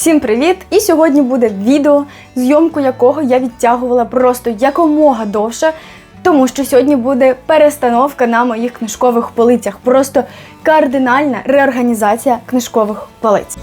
Всім привіт! І сьогодні буде відео, зйомку якого я відтягувала просто якомога довше, тому що сьогодні буде перестановка на моїх книжкових полицях. Просто кардинальна реорганізація книжкових полиць.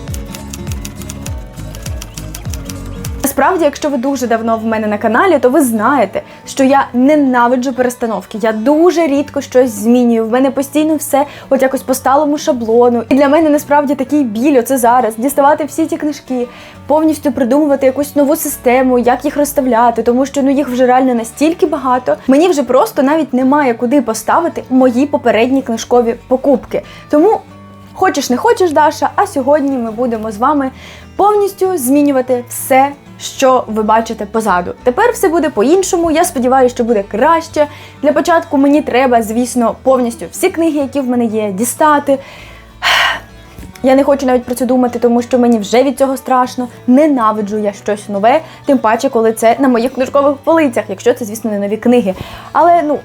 Насправді, якщо ви дуже давно в мене на каналі, то ви знаєте, що я ненавиджу перестановки. Я дуже рідко щось змінюю. В мене постійно все от якось по сталому шаблону. І для мене насправді такий біль оце зараз діставати всі ті книжки, повністю придумувати якусь нову систему, як їх розставляти, тому що ну їх вже реально настільки багато. Мені вже просто навіть немає куди поставити мої попередні книжкові покупки. Тому. Хочеш не хочеш, Даша, а сьогодні ми будемо з вами повністю змінювати все, що ви бачите позаду. Тепер все буде по-іншому. Я сподіваюся, що буде краще. Для початку мені треба, звісно, повністю всі книги, які в мене є, дістати. Я не хочу навіть про це думати, тому що мені вже від цього страшно. Ненавиджу я щось нове, тим паче, коли це на моїх книжкових полицях, якщо це, звісно, не нові книги. Але ну.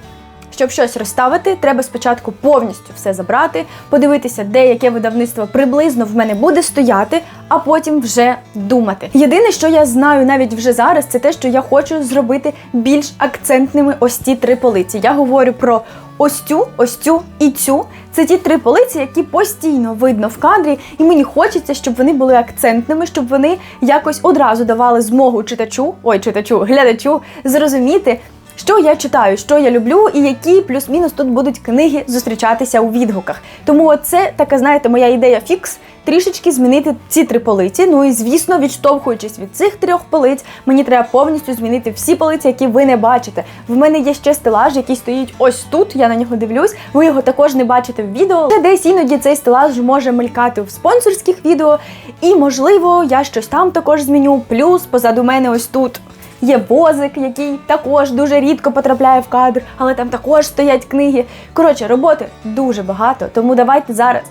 Щоб щось розставити, треба спочатку повністю все забрати, подивитися, де яке видавництво приблизно в мене буде стояти, а потім вже думати. Єдине, що я знаю навіть вже зараз, це те, що я хочу зробити більш акцентними ось ці три полиці. Я говорю про ось цю, ось цю і цю. Це ті три полиці, які постійно видно в кадрі, і мені хочеться, щоб вони були акцентними, щоб вони якось одразу давали змогу читачу, ой, читачу, глядачу зрозуміти. Що я читаю, що я люблю, і які плюс-мінус тут будуть книги зустрічатися у відгуках. Тому це така, знаєте, моя ідея фікс трішечки змінити ці три полиці. Ну і звісно, відштовхуючись від цих трьох полиць, мені треба повністю змінити всі полиці, які ви не бачите. В мене є ще стелаж, який стоїть ось тут. Я на нього дивлюсь. Ви його також не бачите в відео. Це десь іноді цей стелаж може мелькати в спонсорських відео. І можливо, я щось там також зміню. Плюс позаду мене ось тут. Є возик, який також дуже рідко потрапляє в кадр, але там також стоять книги. Коротше, роботи дуже багато, тому давайте зараз.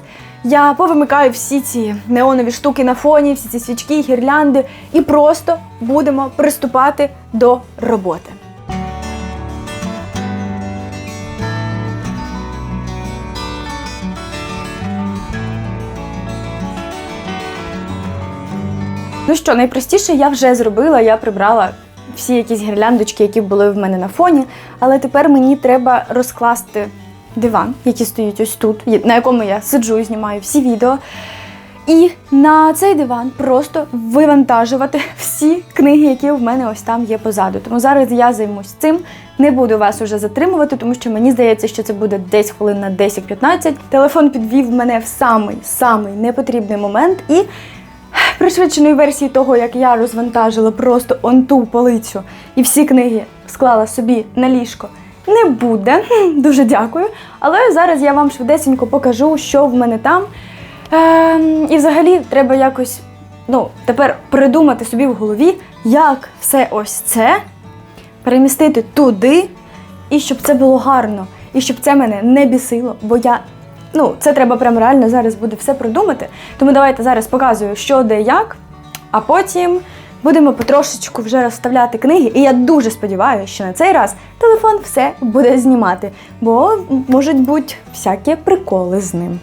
Я повимикаю всі ці неонові штуки на фоні, всі ці свічки, гірлянди, і просто будемо приступати до роботи. Ну що, найпростіше я вже зробила, я прибрала всі якісь гірляндочки, які були в мене на фоні. Але тепер мені треба розкласти диван, який стоїть ось тут, на якому я сиджу і знімаю всі відео. І на цей диван просто вивантажувати всі книги, які в мене ось там є позаду. Тому зараз я займусь цим. Не буду вас уже затримувати, тому що мені здається, що це буде десь хвилин на 10-15. Телефон підвів мене в самий самий непотрібний момент і пришвидшеної версії того, як я розвантажила просто он ту полицю і всі книги склала собі на ліжко. Не буде, дуже дякую. Але зараз я вам швидесенько покажу, що в мене там. Ем, і взагалі треба якось ну, тепер придумати собі в голові, як все ось це перемістити туди, і щоб це було гарно, і щоб це мене не бісило, бо я Ну, це треба прям реально зараз буде все продумати. Тому давайте зараз показую, що де як, а потім будемо потрошечку вже розставляти книги. І я дуже сподіваюся, що на цей раз телефон все буде знімати, бо можуть бути всякі приколи з ним.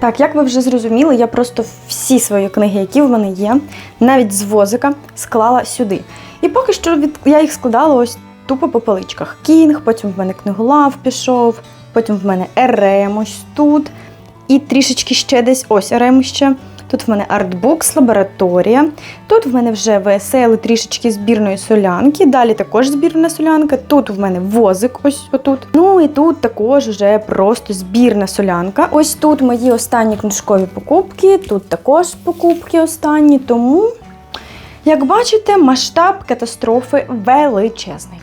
Так, як ви вже зрозуміли, я просто всі свої книги, які в мене є, навіть з возика, склала сюди. І поки що від... я їх складала ось тупо по поличках. Кінг, потім в мене книголав пішов, потім в мене РМ ось тут. І трішечки ще десь ось РМ ще. Тут в мене артбукс, лабораторія. Тут в мене вже ВСЛ трішечки збірної солянки. Далі також збірна солянка. Тут в мене возик, ось отут. Ну і тут також вже просто збірна солянка. Ось тут мої останні книжкові покупки, тут також покупки останні. Тому, як бачите, масштаб катастрофи величезний.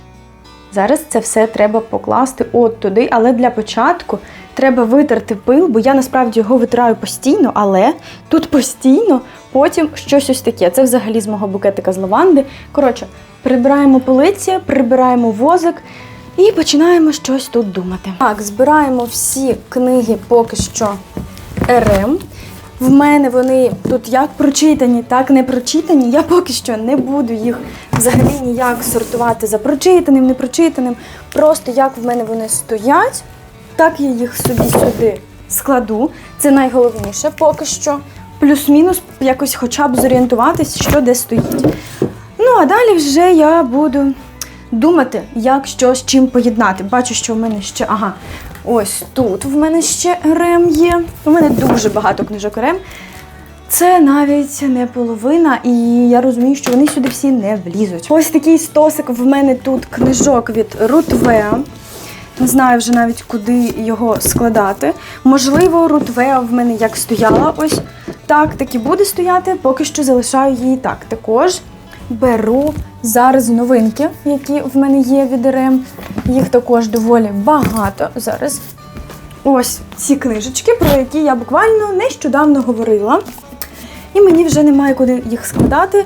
Зараз це все треба покласти от туди, але для початку треба витерти пил, бо я насправді його витираю постійно, але тут постійно потім щось ось таке. Це взагалі з мого букетика з лаванди. Коротше, прибираємо полиці, прибираємо возик і починаємо щось тут думати. Так, збираємо всі книги поки що РМ. В мене вони тут як прочитані, так не прочитані. Я поки що не буду їх взагалі ніяк сортувати за прочитаним, непрочитаним. Просто як в мене вони стоять, так я їх собі сюди складу. Це найголовніше поки що. Плюс-мінус якось хоча б зорієнтуватись, що де стоїть. Ну, а далі вже я буду думати, як що з чим поєднати. Бачу, що в мене ще, ага, ось тут в мене ще РМ є. У мене дуже багато книжок РМ. Це навіть не половина, і я розумію, що вони сюди всі не влізуть. Ось такий стосик в мене тут книжок від Рутвеа. Не знаю вже навіть куди його складати. Можливо, Рутвеа в мене як стояла ось так, так і буде стояти. Поки що залишаю її так. Також беру зараз новинки, які в мене є від РМ. Їх також доволі багато зараз. Ось ці книжечки, про які я буквально нещодавно говорила. І мені вже немає куди їх складати.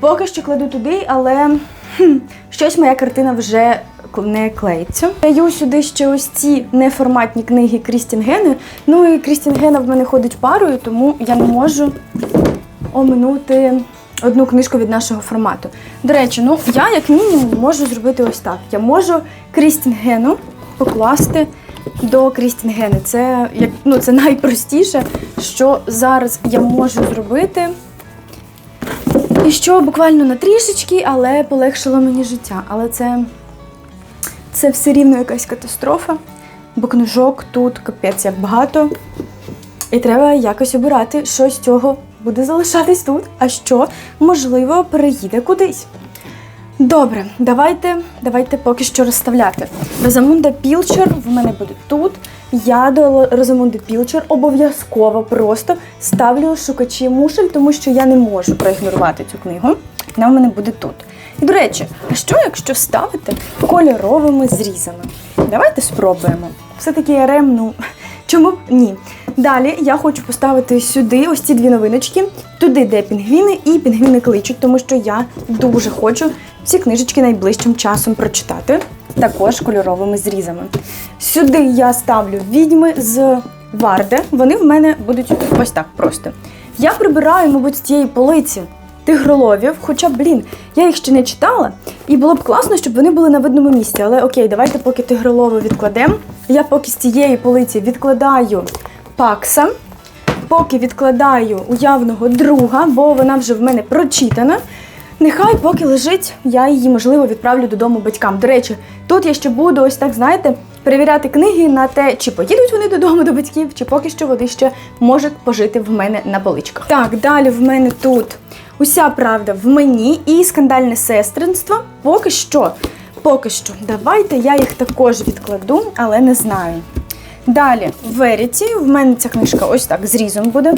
Поки що кладу туди, але хм, щось моя картина вже не клеїться. Даю сюди ще ось ці неформатні книги Крістінгени. Ну і Крістінгена в мене ходить парою, тому я не можу оминути одну книжку від нашого формату. До речі, ну я як мінімум можу зробити ось так. Я можу Крістінгену покласти до Крістінгени. Це як ну це найпростіше, що зараз я можу зробити. І що буквально на трішечки, але полегшило мені життя. Але це, це все рівно якась катастрофа, бо книжок тут капець як багато. І треба якось обирати, що з цього буде залишатись тут, а що, можливо, переїде кудись. Добре, давайте, давайте поки що розставляти. Розамунда Пілчер в мене буде тут. Я до Розамунди Пілчер обов'язково просто ставлю шукачі мушель, тому що я не можу проігнорувати цю книгу. Вона в мене буде тут. До речі, а що якщо ставити кольоровими зрізами? Давайте спробуємо. Все-таки РМ, ну чому б ні? Далі я хочу поставити сюди ось ці дві новиночки, туди, де пінгвіни, і пінгвіни кличуть, тому що я дуже хочу ці книжечки найближчим часом прочитати, також кольоровими зрізами. Сюди я ставлю відьми з Варде. Вони в мене будуть ось так просто. Я прибираю, мабуть, з тієї полиці тигроловів, хоча, блін, я їх ще не читала, і було б класно, щоб вони були на видному місці. Але окей, давайте поки тигролови відкладемо. Я поки з цієї полиці відкладаю пакса, поки відкладаю уявного друга, бо вона вже в мене прочитана. Нехай поки лежить, я її, можливо, відправлю додому батькам. До речі, тут я ще буду ось так, знаєте, перевіряти книги на те, чи поїдуть вони додому до батьків, чи поки що вони ще можуть пожити в мене на поличках. Так, далі в мене тут уся правда в мені і скандальне сестринство. Поки що, поки що, давайте я їх також відкладу, але не знаю. Далі, Веріті, в мене ця книжка ось так зрізом буде.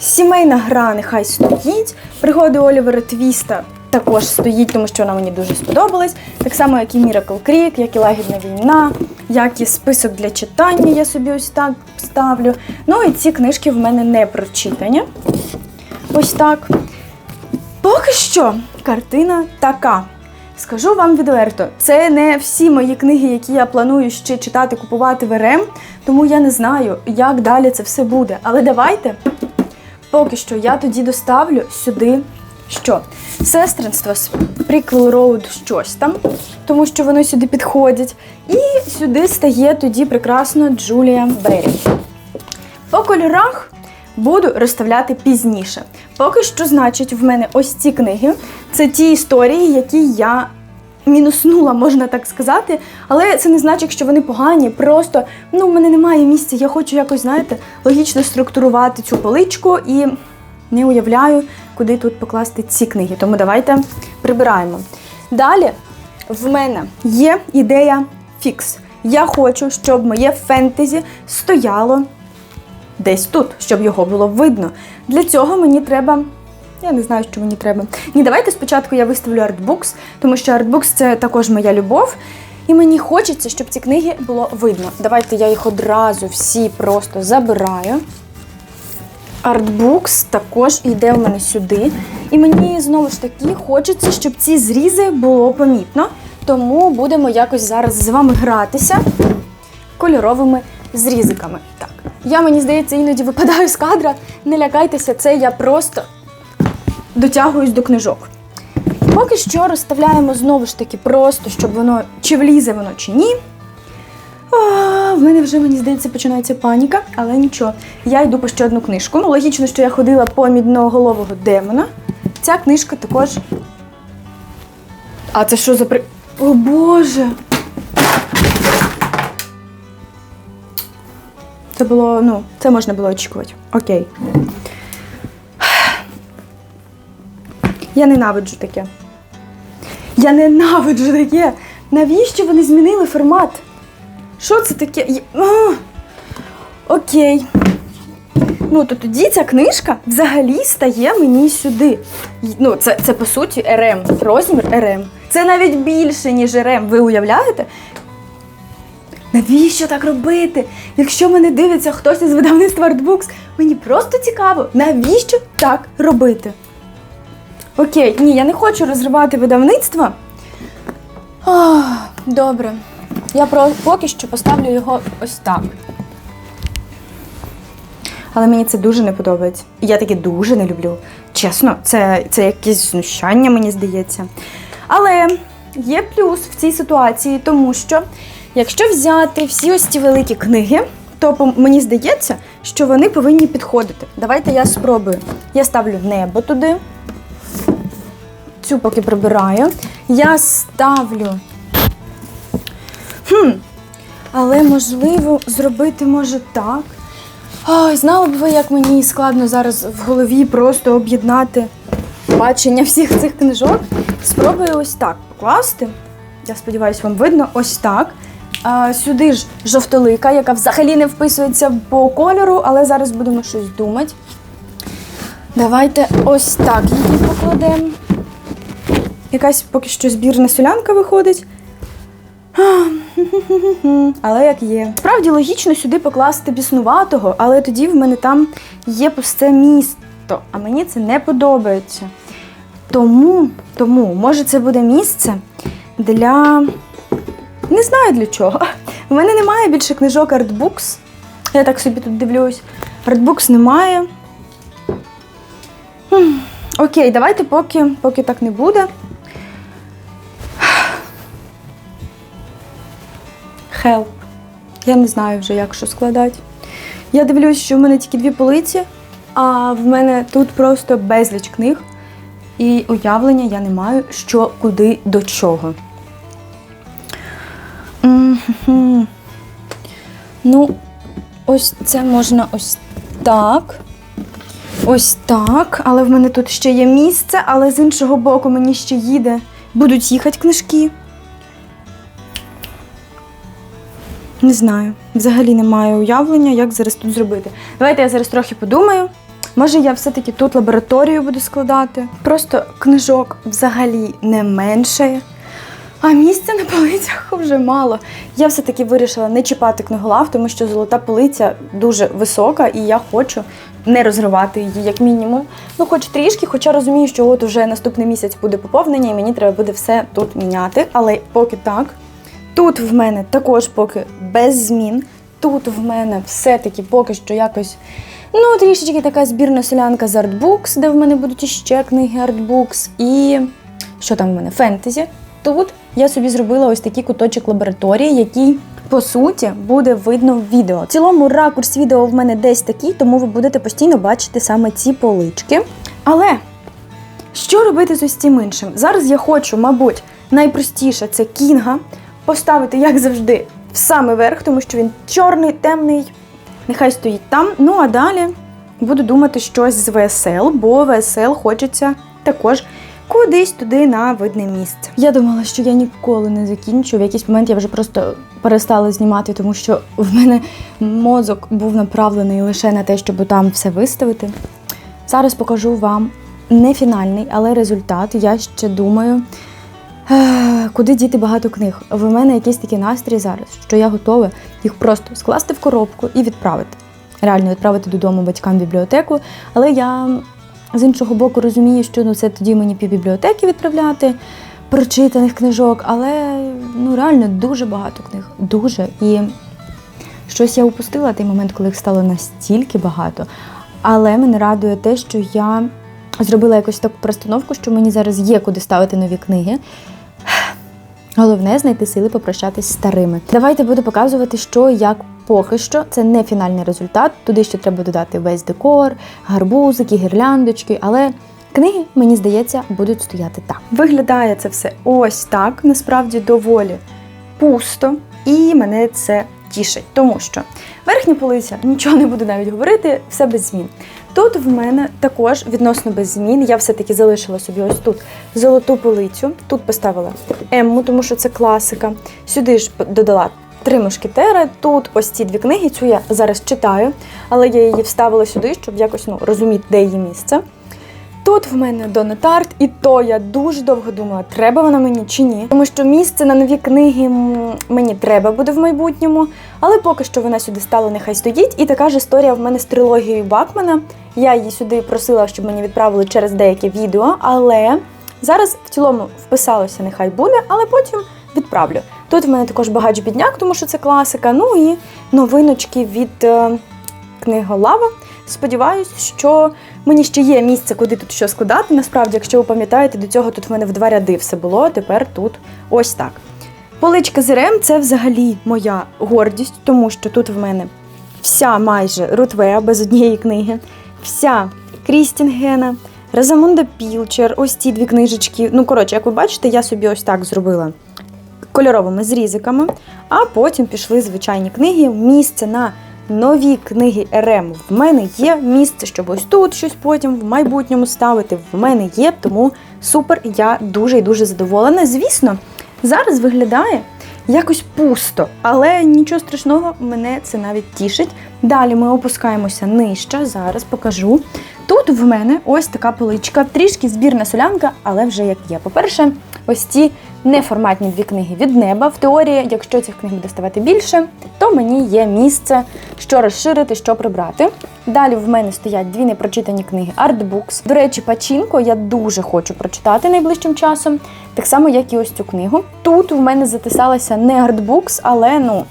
Сімейна гра нехай стоїть. Пригоди Олівера Твіста також стоїть, тому що вона мені дуже сподобалась. Так само, як і Miracle Creek, як і Лагідна війна, як і список для читання, я собі ось так ставлю. Ну і ці книжки в мене не прочитані. Ось так. Поки що картина така. Скажу вам відверто, це не всі мої книги, які я планую ще читати, купувати в РМ, тому я не знаю, як далі це все буде. Але давайте поки що я тоді доставлю сюди що? Сестринство з Prequel Road щось там, тому що воно сюди підходить. І сюди стає тоді прекрасно Джулія Беррі. По кольорах буду розставляти пізніше. Поки що, значить, в мене ось ці книги. Це ті історії, які я мінуснула, можна так сказати. Але це не значить, що вони погані. Просто ну, в мене немає місця. Я хочу якось, знаєте, логічно структурувати цю поличку і не уявляю, куди тут покласти ці книги. Тому давайте прибираємо. Далі в мене є ідея фікс. Я хочу, щоб моє фентезі стояло десь тут, щоб його було видно. Для цього мені треба. Я не знаю, що мені треба. Ні, давайте спочатку я виставлю артбукс, тому що артбукс це також моя любов. І мені хочеться, щоб ці книги було видно. Давайте я їх одразу всі просто забираю. Артбукс також йде у мене сюди. І мені знову ж таки хочеться, щоб ці зрізи було помітно. Тому будемо якось зараз з вами гратися кольоровими зрізиками. Так, Я, мені здається, іноді випадаю з кадра. Не лякайтеся, це я просто дотягуюсь до книжок. Поки що розставляємо знову ж таки просто, щоб воно чи влізе воно, чи ні. А, в мене вже, мені здається, починається паніка, але нічого. Я йду по ще одну книжку. Ну, логічно, що я ходила по мідноголового демона. Ця книжка також. А це що за при. О Боже! Це було, ну, це можна було очікувати. Окей. Я ненавиджу таке. Я ненавиджу таке. Навіщо вони змінили формат? Що це таке? Я- Окей. Ну, то тоді ця книжка взагалі стає мені сюди. Ну, це, це по суті РМ. Розмір РМ. Це навіть більше, ніж РМ. Ви уявляєте? Навіщо так робити? Якщо мене дивиться хтось із видавництва Artbooks, мені просто цікаво, навіщо так робити? Окей, ні, я не хочу розривати видавництво. Ах, добре. Я про, поки що поставлю його ось так. Але мені це дуже не подобається. Я таке дуже не люблю. Чесно, це, це якесь знущання, мені здається. Але є плюс в цій ситуації, тому що якщо взяти всі ось ці великі книги, то мені здається, що вони повинні підходити. Давайте я спробую. Я ставлю небо туди. Цю поки прибираю. Я ставлю. Хм. Але можливо зробити може так. Ой, знали б ви, як мені складно зараз в голові просто об'єднати бачення всіх цих книжок. Спробую ось так покласти. Я сподіваюся, вам видно ось так. А, сюди ж жовтолика, яка взагалі не вписується по кольору, але зараз будемо щось думати. Давайте ось так її покладемо. Якась поки що збірна солянка виходить. Але як є. Справді логічно сюди покласти біснуватого, але тоді в мене там є пусте місто, а мені це не подобається. Тому, тому, може, це буде місце для. Не знаю для чого. У мене немає більше книжок Artbooks. Я так собі тут дивлюсь. Artbooks немає. Хм, Окей, давайте поки, поки так не буде. Help. Я не знаю вже, як що складати. Я дивлюсь, що в мене тільки дві полиці, а в мене тут просто безліч книг. І уявлення я не маю, що куди до чого. М-хм-хм. Ну, ось це можна ось так. Ось так. Але в мене тут ще є місце, але з іншого боку мені ще їде. Будуть їхати книжки. Не знаю. Взагалі не маю уявлення, як зараз тут зробити. Давайте я зараз трохи подумаю. Може, я все-таки тут лабораторію буду складати. Просто книжок взагалі не менше. А місця на полицях вже мало. Я все-таки вирішила не чіпати книголав, тому що золота полиця дуже висока, і я хочу не розривати її, як мінімум. Ну, хоч трішки, хоча розумію, що от уже наступний місяць буде поповнення, і мені треба буде все тут міняти. Але поки так. Тут в мене також поки без змін. Тут в мене все-таки поки що якось. Ну, трішечки така збірна солянка з Artbooks, де в мене будуть іще книги Artbooks. І що там в мене? Фентезі. Тут я собі зробила ось такий куточок лабораторії, який, по суті, буде видно в відео. В цілому ракурс відео в мене десь такий, тому ви будете постійно бачити саме ці полички. Але що робити з цим іншим? Зараз я хочу, мабуть, найпростіше це кінга поставити, як завжди, в самий верх, тому що він чорний, темний. Нехай стоїть там. Ну а далі буду думати щось з ВСЛ, бо ВСЛ хочеться також кудись туди на видне місце. Я думала, що я ніколи не закінчу. В якийсь момент я вже просто перестала знімати, тому що в мене мозок був направлений лише на те, щоб там все виставити. Зараз покажу вам не фінальний, але результат. Я ще думаю, куди діти багато книг. В мене якийсь такий настрій зараз, що я готова їх просто скласти в коробку і відправити. Реально відправити додому батькам в бібліотеку. Але я з іншого боку розумію, що ну, це тоді мені пів бібліотеки відправляти прочитаних книжок, але ну реально дуже багато книг. Дуже. І щось я упустила той момент, коли їх стало настільки багато. Але мене радує те, що я зробила якусь таку простановку, що мені зараз є куди ставити нові книги. Головне знайти сили попрощатись з старими. Давайте буду показувати, що як поки що. Це не фінальний результат. Туди ще треба додати весь декор, гарбузики, гірляндочки, але. Книги, мені здається, будуть стояти так. Виглядає це все ось так, насправді доволі пусто, і мене це тішить, тому що верхня полиця, нічого не буду навіть говорити, все без змін. Тут в мене також відносно без змін. Я все-таки залишила собі ось тут золоту полицю. Тут поставила Емму, тому що це класика. Сюди ж додала три мушкетери. Тут ось ці дві книги. Цю я зараз читаю, але я її вставила сюди, щоб якось ну, розуміти, де її місце. Тут в мене Донатарт, і то я дуже довго думала, треба вона мені чи ні. Тому що місце на нові книги мені треба буде в майбутньому, але поки що вона сюди стала, нехай стоїть. І така ж історія в мене з трилогією Бакмана. Я її сюди просила, щоб мені відправили через деяке відео, але зараз в цілому вписалося, нехай буде, але потім відправлю. Тут в мене також багач бідняк, тому що це класика. Ну і новиночки від е, книголава. Сподіваюсь, що мені ще є місце, куди тут що складати. Насправді, якщо ви пам'ятаєте, до цього тут в мене в два ряди все було. а Тепер тут ось так. Поличка з РМ це взагалі моя гордість, тому що тут в мене вся майже Рутвеа без однієї книги, вся Крістінгена, Розамунда Пілчер, ось ці дві книжечки. Ну, коротше, як ви бачите, я собі ось так зробила кольоровими зрізиками, а потім пішли звичайні книги. Місце на нові книги РМ в мене є. Місце, щоб ось тут щось потім в майбутньому ставити. В мене є, тому супер, я дуже і дуже задоволена. Звісно, зараз виглядає якось пусто, але нічого страшного, мене це навіть тішить. Далі ми опускаємося нижче. Зараз покажу. Тут в мене ось така поличка, трішки збірна солянка, але вже як є. По-перше, ось ці неформатні дві книги від неба. В теорії, якщо цих книг буде ставати більше, то мені є місце, що розширити, що прибрати. Далі в мене стоять дві непрочитані книги Artbooks. До речі, Пачінко я дуже хочу прочитати найближчим часом, так само, як і ось цю книгу. Тут в мене затисалася не Artbooks, але ну,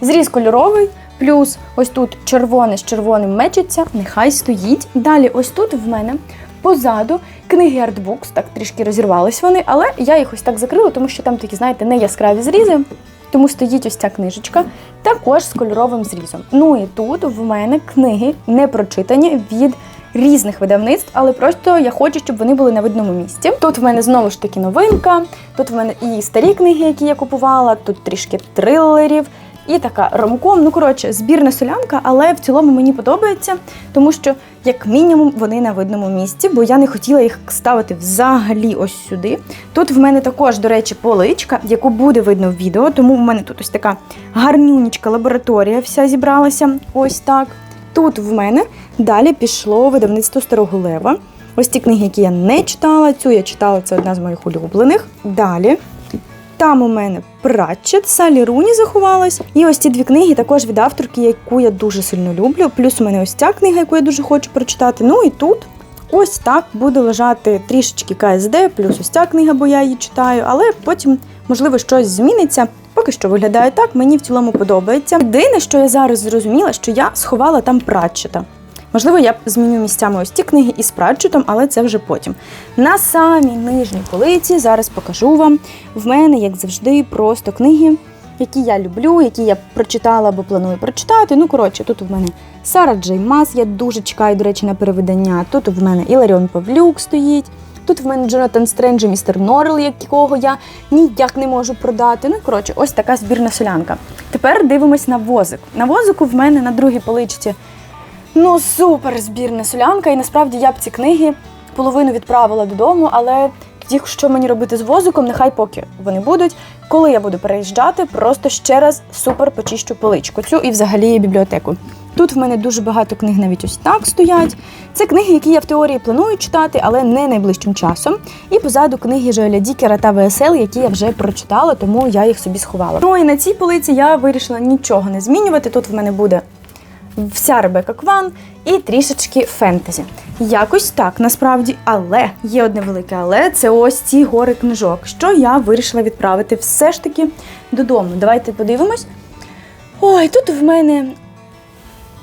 зріз кольоровий. Плюс ось тут червоне з червоним мечиться, нехай стоїть. Далі, ось тут в мене позаду книги Artbooks, так трішки розірвались вони, але я їх ось так закрила, тому що там такі, знаєте, не яскраві зрізи. Тому стоїть ось ця книжечка, також з кольоровим зрізом. Ну і тут в мене книги не прочитані від різних видавництв, але просто я хочу, щоб вони були на видному місці. Тут в мене знову ж таки новинка, тут в мене і старі книги, які я купувала, тут трішки трилерів. І така ромком, ну коротше, збірна солянка, але в цілому мені подобається, тому що, як мінімум, вони на видному місці, бо я не хотіла їх ставити взагалі ось сюди. Тут в мене також, до речі, поличка, яку буде видно в відео, тому в мене тут ось така гарнюнічка лабораторія вся зібралася. Ось так. Тут в мене далі пішло видавництво Старого Лева. Ось ті книги, які я не читала. Цю я читала, це одна з моїх улюблених. Далі. Там у мене Пратчет, Салі Руні заховалась. І ось ці дві книги також від авторки, яку я дуже сильно люблю. Плюс у мене ось ця книга, яку я дуже хочу прочитати. Ну і тут ось так буде лежати трішечки КСД, плюс ось ця книга, бо я її читаю, але потім, можливо, щось зміниться. Поки що виглядає так, мені в цілому подобається. Єдине, що я зараз зрозуміла, що я сховала там Пратчета. Можливо, я зміню місцями ось ті книги із Пратчетом, але це вже потім. На самій нижній полиці зараз покажу вам. В мене, як завжди, просто книги, які я люблю, які я прочитала або планую прочитати. Ну, коротше, тут в мене Сара Джей Мас, я дуже чекаю, до речі, на перевидання. Тут в мене Іларіон Павлюк стоїть. Тут в мене Джонатан Стрендж і містер Норрел, якого я ніяк не можу продати. Ну, коротше, ось така збірна солянка. Тепер дивимось на возик. На возику в мене на другій поличці Ну, супер збірна солянка, і насправді я б ці книги половину відправила додому, але тоді, що мені робити з возиком, нехай поки вони будуть. Коли я буду переїжджати, просто ще раз супер почищу поличку цю і взагалі бібліотеку. Тут в мене дуже багато книг навіть ось так стоять. Це книги, які я в теорії планую читати, але не найближчим часом. І позаду книги Жоеля Дікера та ВСЛ, які я вже прочитала, тому я їх собі сховала. Ну і на цій полиці я вирішила нічого не змінювати. Тут в мене буде вся Ребека Кван і трішечки фентезі. Якось так насправді, але є одне велике але це ось ці гори книжок, що я вирішила відправити все ж таки додому. Давайте подивимось. Ой, тут в мене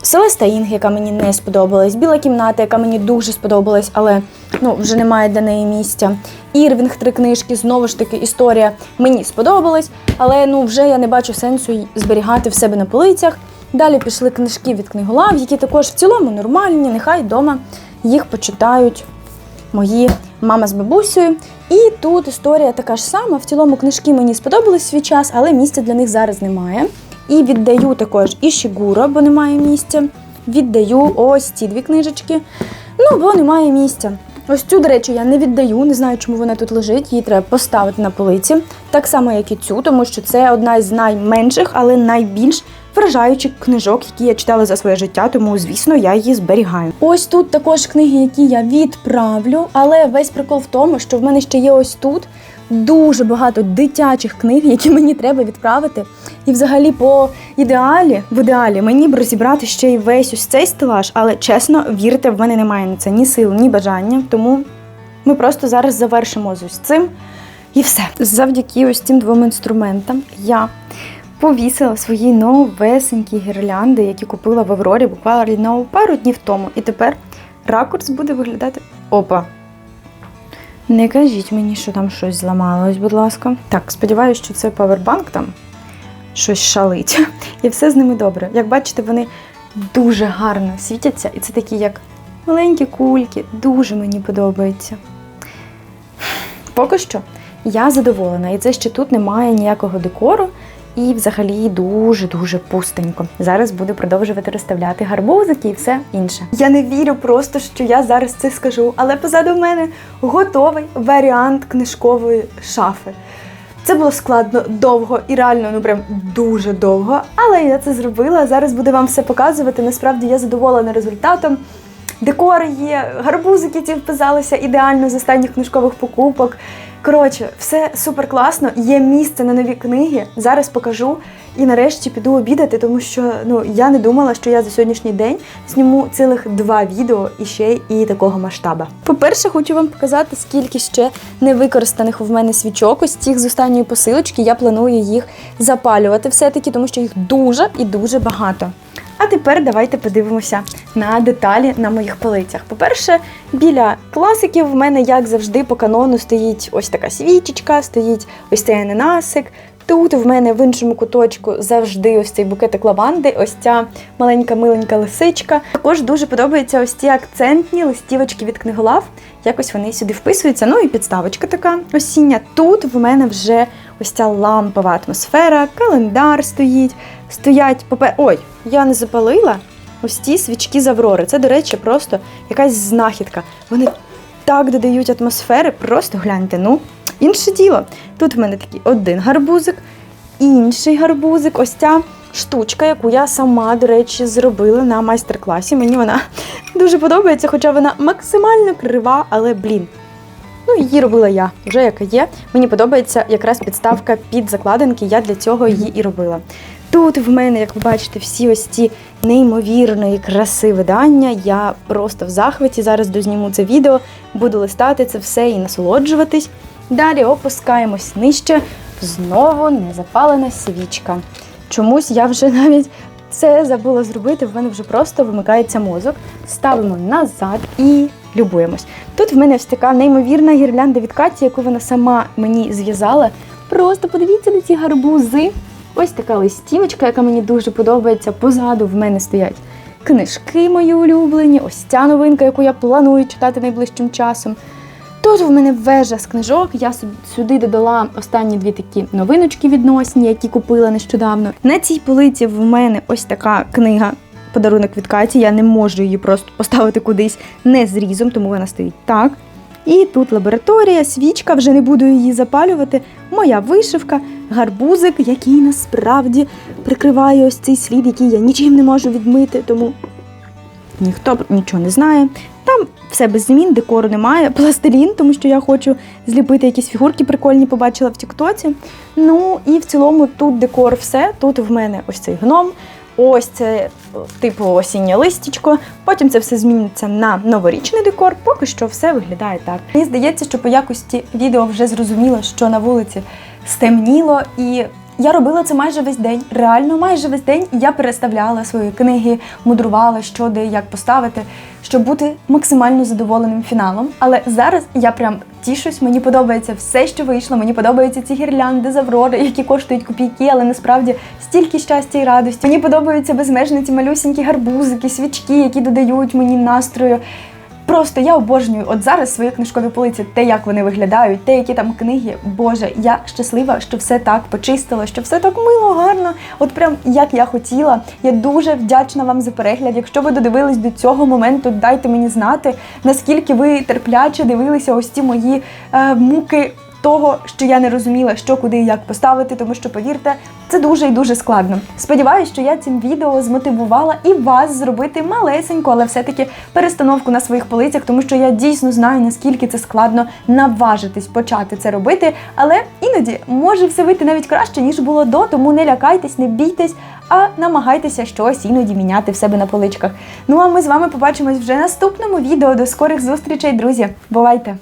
Селеста Інг, яка мені не сподобалась, біла кімната, яка мені дуже сподобалась, але ну, вже немає для неї місця. Ірвінг три книжки, знову ж таки, історія мені сподобалась, але ну вже я не бачу сенсу зберігати в себе на полицях. Далі пішли книжки від книголав, які також в цілому нормальні, нехай вдома їх почитають мої мама з бабусею. І тут історія така ж сама. В цілому книжки мені сподобались свій час, але місця для них зараз немає. І віддаю також і Шігуро, бо немає місця. Віддаю ось ці дві книжечки. Ну, бо немає місця. Ось цю, до речі, я не віддаю, не знаю, чому вона тут лежить. Її треба поставити на полиці. Так само, як і цю, тому що це одна з найменших, але найбільш вражаючих книжок, які я читала за своє життя, тому, звісно, я її зберігаю. Ось тут також книги, які я відправлю, але весь прикол в тому, що в мене ще є ось тут дуже багато дитячих книг, які мені треба відправити. І взагалі, по ідеалі, в ідеалі, мені б розібрати ще й весь ось цей стелаж, але чесно, вірте, в мене немає на це ні сил, ні бажання. Тому ми просто зараз завершимо з ось цим. І все. Завдяки ось цим двом інструментам я повісила свої новесенькі гірлянди, які купила в Аврорі буквально пару днів тому. І тепер ракурс буде виглядати. Опа! Не кажіть мені, що там щось зламалось, будь ласка. Так, сподіваюся, що це павербанк там щось шалить. І все з ними добре. Як бачите, вони дуже гарно світяться, і це такі як маленькі кульки. Дуже мені подобається. Поки що я задоволена, і це ще тут немає ніякого декору. І взагалі дуже-дуже пустенько. Зараз буду продовжувати розставляти гарбузики і все інше. Я не вірю просто, що я зараз це скажу, але позаду мене готовий варіант книжкової шафи. Це було складно довго і реально, ну прям дуже довго. Але я це зробила. Зараз буду вам все показувати. Насправді я задоволена результатом. Декори є, гарбузики ці вписалися ідеально з останніх книжкових покупок. Коротше, все супер класно. Є місце на нові книги. Зараз покажу і нарешті піду обідати, тому що ну я не думала, що я за сьогоднішній день зніму цілих два відео і ще і такого масштаба. По-перше, хочу вам показати, скільки ще невикористаних в мене свічок. Ось цих з останньої посилочки. Я планую їх запалювати все-таки, тому що їх дуже і дуже багато. А тепер давайте подивимося на деталі на моїх полицях. По-перше, біля класиків в мене, як завжди, по канону стоїть ось така свічечка, стоїть ось цей ананасик. Тут в мене в іншому куточку завжди ось цей букетик лаванди, ось ця маленька миленька лисичка. Також дуже подобаються ось ці акцентні листівочки від книголав. Якось вони сюди вписуються. Ну і підставочка така осіння. Тут в мене вже ось ця лампова атмосфера, календар стоїть. Стоять попе. Ой, я не запалила ось ці свічки з Аврори. Це, до речі, просто якась знахідка. Вони так додають атмосфери, просто гляньте. Ну, інше діло. Тут в мене такий один гарбузик, інший гарбузик, ось ця штучка, яку я сама, до речі, зробила на майстер-класі. Мені вона дуже подобається, хоча вона максимально крива, але блін. Ну, її робила я, вже яка є. Мені подобається якраз підставка під закладинки, я для цього її і робила. Тут в мене, як ви бачите, всі ось ці неймовірної краси видання. Я просто в захваті. Зараз дозніму це відео, буду листати це все і насолоджуватись. Далі опускаємось нижче. Знову незапалена свічка. Чомусь я вже навіть це забула зробити. В мене вже просто вимикається мозок. Ставимо назад і любуємось. Тут в мене ось така неймовірна гірлянда від Каті, яку вона сама мені зв'язала. Просто подивіться на ці гарбузи. Ось така листівочка, яка мені дуже подобається. Позаду в мене стоять книжки мої улюблені, ось ця новинка, яку я планую читати найближчим часом. Тут в мене вежа з книжок. Я сюди додала останні дві такі новиночки відносні, які купила нещодавно. На цій полиці в мене ось така книга. Подарунок від Каті. Я не можу її просто поставити кудись не зрізом, тому вона стоїть так. І тут лабораторія, свічка, вже не буду її запалювати. Моя вишивка, гарбузик, який насправді прикриває ось цей слід, який я нічим не можу відмити, тому ніхто нічого не знає. Там все без змін, декору немає, пластилін, тому що я хочу зліпити якісь фігурки прикольні, побачила в Тіктоці. Ну і в цілому тут декор все. Тут в мене ось цей гном, ось це типу осіннє листічко. Потім це все зміниться на новорічний декор. Поки що все виглядає так. Мені здається, що по якості відео вже зрозуміло, що на вулиці стемніло і Я робила це майже весь день, реально майже весь день. Я переставляла свої книги, мудрувала, що де як поставити, щоб бути максимально задоволеним фіналом. Але зараз я прям тішусь, мені подобається все, що вийшло. Мені подобаються ці гірлянди з Аврори, які коштують копійки, але насправді стільки щастя і радості. Мені подобаються безмежно ці малюсінькі гарбузики, свічки, які додають мені настрою. Просто я обожнюю от зараз свої книжкові полиці, те, як вони виглядають, те, які там книги. Боже, я щаслива, що все так почистила, що все так мило, гарно. От прям як я хотіла. Я дуже вдячна вам за перегляд. Якщо ви додивились до цього моменту, дайте мені знати, наскільки ви терпляче дивилися ось ці мої е, муки. Того, що я не розуміла, що куди і як поставити, тому що повірте, це дуже і дуже складно. Сподіваюсь, що я цим відео змотивувала і вас зробити малесеньку, але все-таки перестановку на своїх полицях, тому що я дійсно знаю, наскільки це складно наважитись почати це робити. Але іноді може все вийти навіть краще, ніж було до, тому не лякайтесь, не бійтесь, а намагайтеся щось іноді міняти в себе на поличках. Ну а ми з вами побачимось вже наступному відео. До скорих зустрічей, друзі. Бувайте!